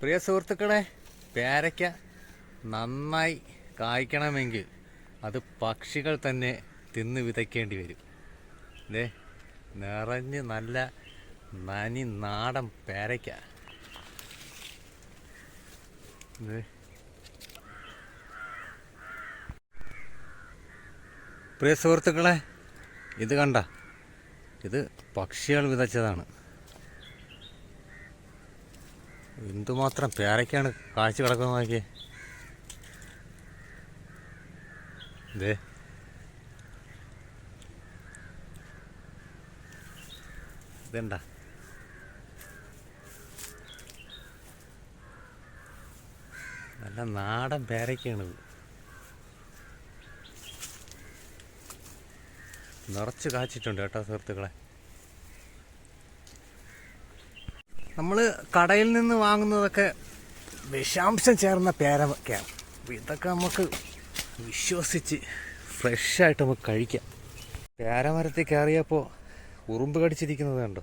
പ്രിയ സുഹൃത്തുക്കളെ പേരയ്ക്ക നന്നായി കായ്ക്കണമെങ്കിൽ അത് പക്ഷികൾ തന്നെ തിന്ന് വിതയ്ക്കേണ്ടി വരും. ദേ നിറഞ്ഞ് നല്ല നനി നാടൻ പേരയ്ക്ക. പ്രിയ സുഹൃത്തുക്കളെ ഇത് കണ്ട ഇത് പക്ഷികൾ വിതച്ചതാണ്. എന്തുമാത്രം പേരയ്ക്കാണ് കാഴ്ച കിടക്കുന്നത് നോക്കിയേ. ദേ. ഇതണ്ട നല്ല നാടൻ പേരയ്ക്കാണിത് നിറച്ച് കാച്ചിട്ടുണ്ട് കേട്ടോ സുഹൃത്തുക്കളെ. നമ്മൾ കടയിൽ നിന്ന് വാങ്ങുന്നതൊക്കെ വിഷാംശം ചേർന്ന പേരൊക്കെയാണ് ഇതൊക്കെ നമുക്ക് വിശ്വസിച്ച് ഫ്രഷായിട്ട് നമുക്ക് കഴിക്കാം. പേരമരത്തിൽ കയറിയപ്പോൾ ഉറുമ്പ് കടിച്ചിരിക്കുന്നത് കണ്ടോ?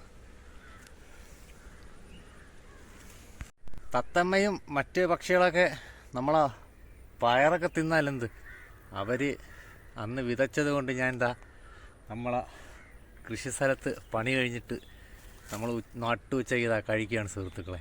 തത്തമ്മയും മറ്റ് പക്ഷികളൊക്കെ നമ്മളെ പയറൊക്കെ തിന്നാലെന്ത്? അവർ അന്ന് വിതച്ചത് കൊണ്ട് ഞാൻ എന്താ നമ്മളെ കൃഷി സ്ഥലത്ത് പണി കഴിഞ്ഞിട്ട് നമ്മൾ നട്ടു ഉച്ചയ്ക്ക് ഇതാ കഴിക്കുകയാണ് സുഹൃത്തുക്കളെ.